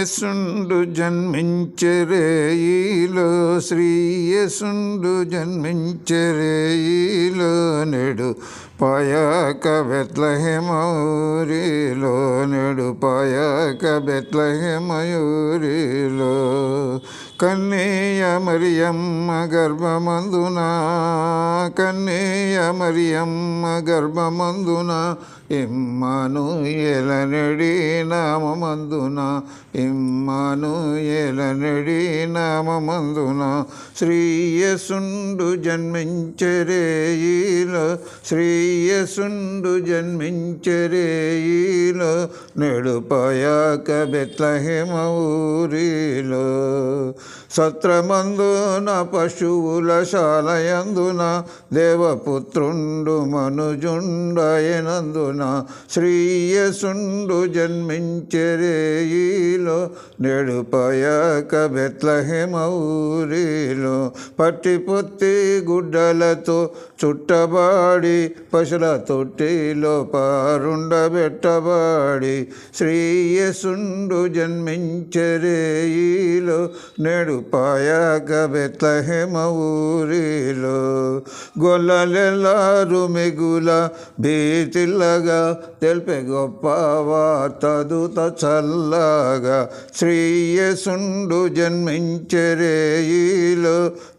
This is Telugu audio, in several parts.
శ్రీయసుండు జన్మించరేయిలో శ్రీయసుండు జన్మించరేయిలో నెడు పాయాక బెత్లహేమయూరిలో నెడు పాయాక బెత్లహేమయూరిలో కన్నేయ మరియమ్మ గర్భమందున కన్నేయ మరియమ్మ గర్భమందున ఇమ్మాను ఎలనడి నామందున ఇమ్మాను ఎలనడి నామందున శ్రీయసుండు జన్మించరేయిలో శ్రీయసుండు జన్మించరేయిలో నెడుపయాక బెత్లహేమ ఊరిలో. సత్రమందున పశువుల శాలయందున దేవపుత్రుండు మనుజుండయనందున శ్రీయసుండు జన్మించరేయిలో నెడుపయాక బెత్లహేమ ఊరిలో పట్టి పొత్తి గుడ్డలతో చుట్టబాడి పశుల తొట్టిలో పారుండబెట్టబాడి శ్రీయసుండు జన్మించరేయిలో నేడు పాయాక బెత్లహేమ ఊరిలో గొల్లలెల్లారు మిగుల భీతిల్లగా తెలిపే గొప్ప వార్తదుత చల్లగా శ్రీయసుండు జన్మించరేయిలో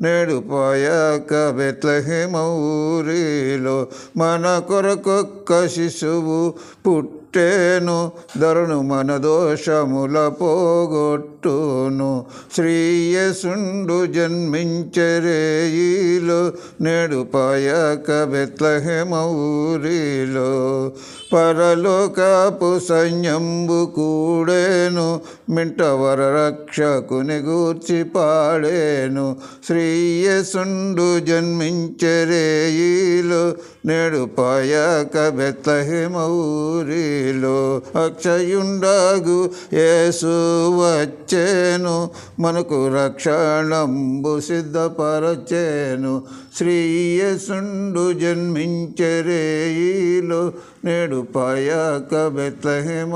నేడు పాయాక బెత్లహేమ ఊరిలో మన కొరకొక్క శిశువు పుట్టేను ధరును మన దోషముల పోగొట్టును. శ్రీయసుండు జన్మించరేయిలో నేడు పాయక బెత్లహెమౌరిలో. పరలోకపు సైన్యంబు కూడేను మింటవర రక్షకుని గూర్చి పాడేను. శ్రీయసుండు జన్మించరేయిలో నేడు పాయక బెత్లహెమౌరి అక్షయుండగు యేసు వచ్చేను. మనకు రక్షణంబు సిద్ధపరచేను. శ్రీయసుండు జన్మించరేయిలో నేడు పాయక బెత్లహేమ